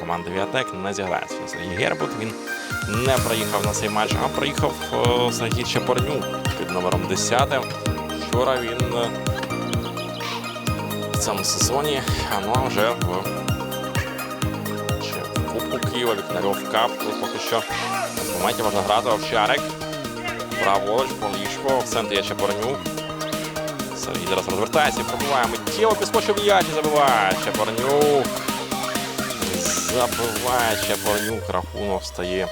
команди Віатек не зіграється. Сергій Гербут він не приїхав на цей матч, а приїхав е, Сергій Чепорнюк під номером 10. Вчора він е, в цьому сезоні, ну а вже в Кубку Києва, Вікнарьов Кап. Тут поки що в моменті можна грати Овчарик. Праворуч, Полішко, в центрі є Чепорнюк. Сергій зараз розвертається, пробиває миттєво, підскочив м'яч і забиває Чепорнюк. Забиває Чепорнюк, рахунок стає.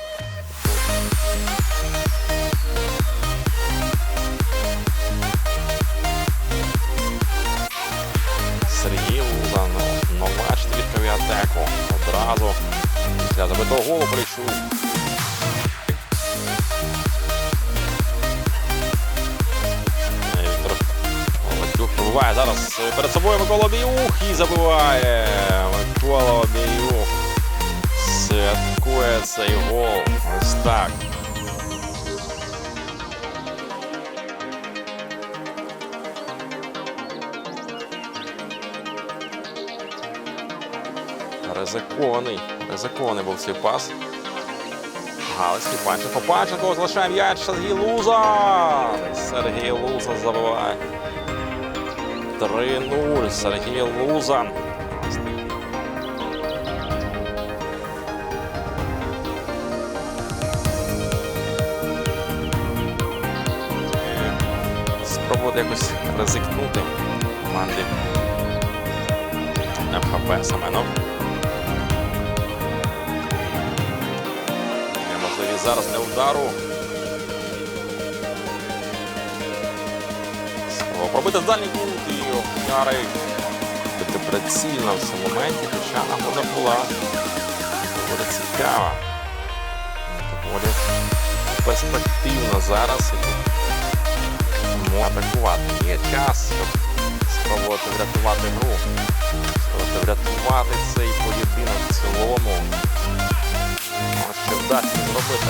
Сергій Лузан, новач відповідь атаку. Одразу після забитого голу пробиває зараз перед собою Микола Обіюх і забиває. Микола Обіюх святкує цей гол. Ось так. Ризикований. Ризикований був цей пас. Галицький Панченко. Панченко залишає м'яч Сергій Лузан. Сергій Лузан забиває. 3-0. Сергій Лузан. Спробувати якось ризикнути команди МХП Семенов. Є можливість зараз для удару. Пробити дальній кут і Охняри бути прицільно в цьому моменті, хоча нагода була доволі цікава. Доволі перспективно зараз. Тому атакувати. Є час, щоб спробувати врятувати гру. Спробувати врятувати цей поєдинок в цілому. Що вдасться зробити.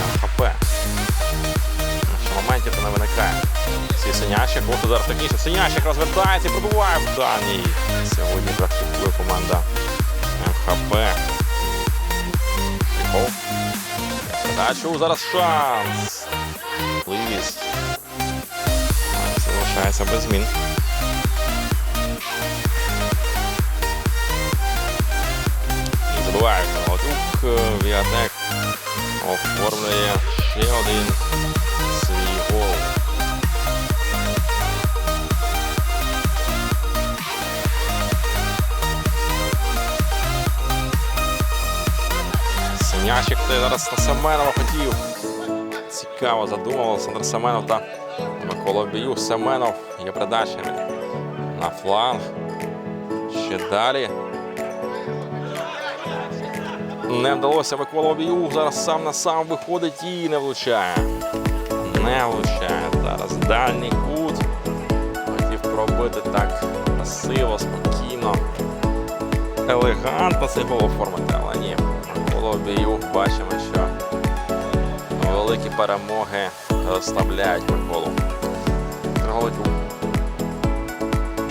Що моментів не виникає. Всі Синящик, от удар технічно. Синящик розвертається і пробиває в даній. Сьогодні практикує команда МХП. Передачу, зараз шанс. Можливість. Залишається без змін. І забиває Ковалчук. Віатек оформлює ще один свій гол. Синячик ти зараз на Семенова хотів. Цікаво задумав Олександр Семенов та Микола Семенов є передачами на фланг. Ще далі. Не вдалося Микола. Зараз сам на сам виходить і не влучає. Не влучає. Зараз дальній кут. Хотів пробити так красиво, спокійно, елегантно цей гол оформити, але ні. Микола бачимо, що великі перемоги розставляють Миколу. Голодюк.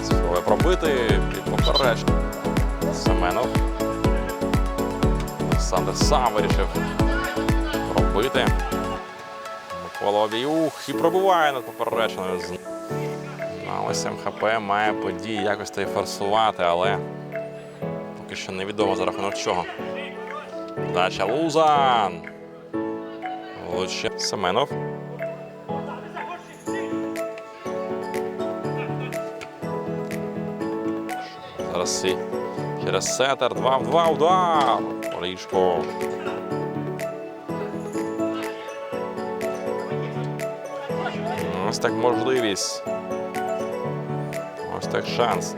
Спробує пробити під поперечку. Семенов. Олександр сам вирішив пробити. Микола Обіюх і пробиває над поперечною. А ось МХП має події якось та й форсувати, але поки що невідомо за рахунок чого. Дача Лузан. Лучше Семенов. І через сетер. 2 в 2 удар. Орішко. Ось так можливість. Ось так шанс.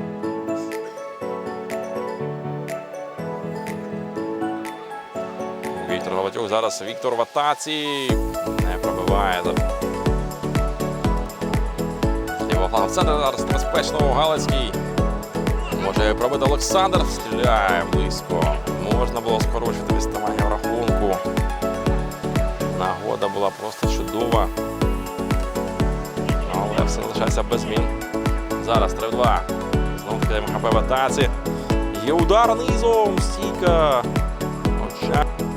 Віктор Галатюк. Зараз Віктор в атаці. Не пробиває. Лівого в центр зараз небезпечно Галицький. Може пробити Олександр. Стріляє близько. Можна було скорочити відставання в рахунку. Нагода була просто чудова. Але все залишається без змін. Зараз 3-2. Знову кидаємо МХП в атаці. Є удар низом. Стійка. дня.